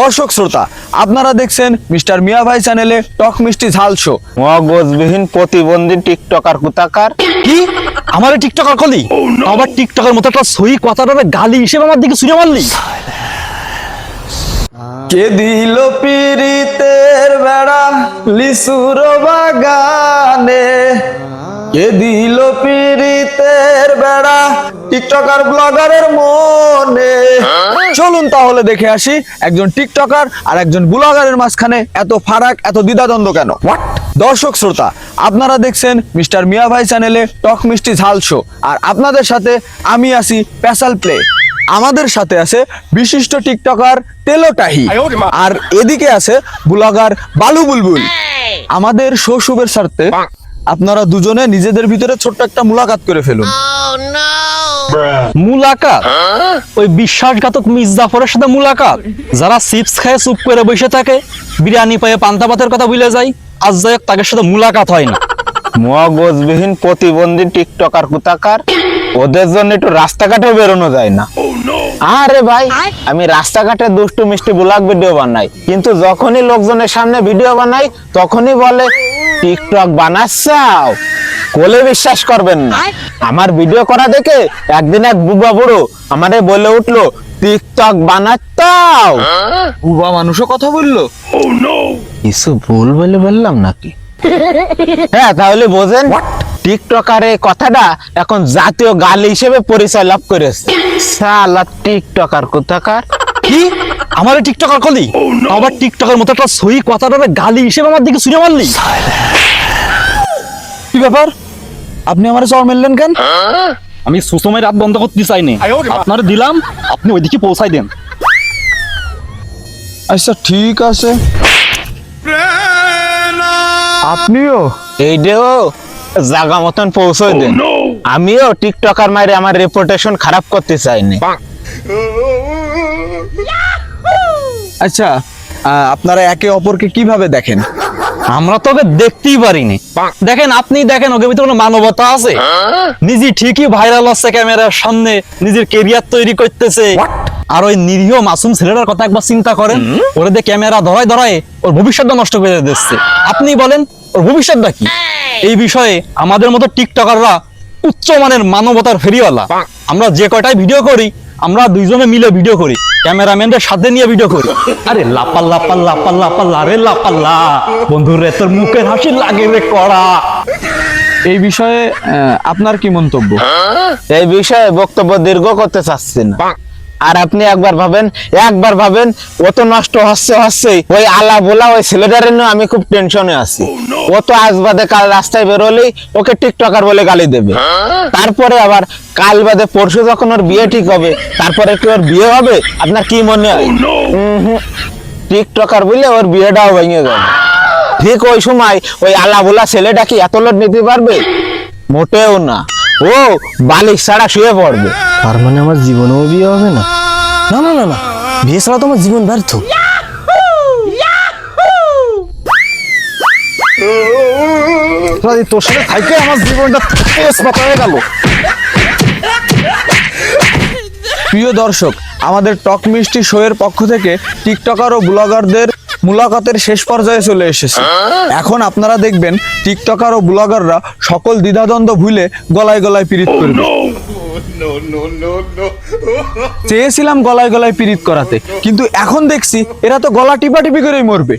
দর্শক শ্রোতা আপনারা দেখছেন মিস্টার মিয়া ভাই চ্যানেলে টক মিষ্টি ঝাল শো মগজবিহীন প্রতিবন্ধী টিকটকার কুতাকার কি? আমার টিকটকার কলি? আবার টিকটকের মতো একটা সই কথাটারে গালি হিসেবে আমার দিকে ছুঁড়ে মারলি। কে দিল পিরিতের বেড়া লিসুর বাগানে? কে দিল পিরিতের বেড়া টিকটকার ব্লগারের মনে। চলুন তাহলে দেখে আসি একজন টিকটকার আর একজন ব্লগারের মাঝখানে এত ফারাক এত দ্বিধাদ্বন্দ্ব কেন? দর্শক শ্রোতা আপনারা দেখছেন মিস্টার মিয়া ভাই চ্যানেলে টক মিষ্টি ঝাল শো। আর আপনাদের সাথে আমি আছি পেশাল প্লে। আমাদের সাথে আছে বিশিষ্ট টিকটকার তেলোটাহি আর এদিকে আছে ব্লগার বালু বুলবুল। আমাদের শো শুভের স্বার্থে আপনারা দুজনে নিজেদের ভিতরে ছোট্ট একটা মুলাকাত করে ফেলুন। মুলাকাত? ওই বিশ্বাসঘাতক মির্জাফরের সাথে মুলাকাত? যারা খায়, চুপ করে বসে থাকে, বিরিয়ানি পায়ে পান্তা ভাতের কথা ভুলে যায়, আজ যাই তাদের সাথে মুলাকাত হয় না। মগজবিহীন প্রতিবন্ধী টিকটকার কুতাকার, ওদের জন্য একটু রাস্তাঘাটে বেরোনো যায় না। আরে ভাই, আমি রাস্তাঘাটে দুষ্টু মিষ্টি ব্লগ ভিডিও বানাই, কিন্তু যখনই লোকজনের সামনে ভিডিও বানাই, তখনই বলে টিকটক বানাচ্ছাও? কোলে বিশ্বাস করবেন না। আমার ভিডিও করা দেখে একদিন এক বুবা বুড়ো আমারে বলে উঠল টিকটক বানাচ্ছাও? বুবা মানুষও কথা বলল? কিছু ভুল বলে বললাম নাকি? হ্যাঁ তাহলে বোঝেন টিকটকারে কথাটা এখন জাতীয় গালি হিসেবে পরিচয় লাভ করেছে। সালা টিকটকার কোথাকার? কি? আমার টিকটকার কলি আবার টিকটকের মতো একটা সই কথাটারে গালি হিসেবে আমার দিকে ছুঁড়ে মারলি। কি ব্যাপার? আপনি আমার চর মেললেন কেন? আমি সুসময় রাত বন্ধ করতে চাইনি আপনার দিলাম আপনি ওইদিকে পৌঁছাই দেন। আচ্ছা ঠিক আছে। আপনিও? এইটাও জাগা মতন পৌঁছে দেন। আমিও টিকটকার মাইরে আমার রেপুটেশন খারাপ করতে চাইনি আচ্ছা আপনারা একে অপরকে কীভাবে দেখেন? আমরা তো ওকে দেখতেই পারিনি। দেখেন, আপনি দেখেন ওকে ভিতরে কোনো মানবতা আছে? নিজে ঠিকই ভাইরাল হচ্ছে ক্যামেরার সামনে, নিজের কেরিয়ার তৈরি করতেছে। আর ওই নিরীহ মাসুম ছেলেটার কথা একবার চিন্তা করেন, ওরে দিয়ে ক্যামেরা ধরায় ধরায় ওর ভবিষ্যৎটা নষ্ট করে দিচ্ছে। আপনি বলেন, ওর ভবিষ্যৎটা কি? এই বিষয়ে আমাদের মতো টিকটকাররা উচ্চমানের মানবতার ফেরিওয়ালা। আমরা যে কয়টাই ভিডিও করি আমরা দুইজনে মিলে ভিডিও করি। ক্যামেরাম্যানদের সাথে নিয়ে ভিডিও করি। আরে লাপাল্লা পাল্লা পাল্লা পাল্লা রে লাপাল্লা। বন্ধুর রে তোর মুখের হাসি লাগে রে কড়া। এই বিষয়ে আহ, আপনার কি মন্তব্য? এই বিষয়ে বক্তব্য দীর্ঘ করতে চাচ্ছেন না। আর আপনি একবার ভাবেন একবার ভাবেন ও তো নষ্ট হচ্ছে হচ্ছে। ওই আলা বোলা ওই ছেলেটার নিয়ে আমি খুব টেনশনে আছি। ও তো আজ বাদে কাল রাস্তায় বেরোলেই ওকে টিকটকার বলে গালি দেবে। তারপরে আবার কাল বাদে পরশু যখন ওর বিয়ে ঠিক হবে তারপরে কি ওর বিয়ে হবে? আপনার কি মনে হয়? উহুম, টিকটকার বলে ওর বিয়েটাও ভেঙে যাবে ঠিক ওই সময় ওই আলা বোলা ছেলেটা কি এত লোড নিতে পারবে? মোটেও না। ও বালিশ ছাড়া শুয়ে পড়বে। তার মানে আমার জীবনেও বিয়ে হবে না? না না না না। বিয়ে ছাড়া তো আমার জীবন ব্যর্থ। তোর সাথে থাইকে আমার জীবনটা হয়ে গেল। প্রিয় দর্শক আমাদের টক মিষ্টি শোয়ের পক্ষ থেকে টিকটকার ও ব্লগারদের মুলাকাতের শেষ পর্যায়ে চলে এসেছে। এখন আপনারা দেখবেন টিকটকার ও ব্লগাররা সকল দ্বিধাদ্বন্দ্ব ভুলে গলায় গলায় পীড়িত করবে চেয়েছিলাম গলায় গলায় পীড়িত করাতে কিন্তু এখন দেখছি এরা তো গলা টিপাটিপি করেই মরবে।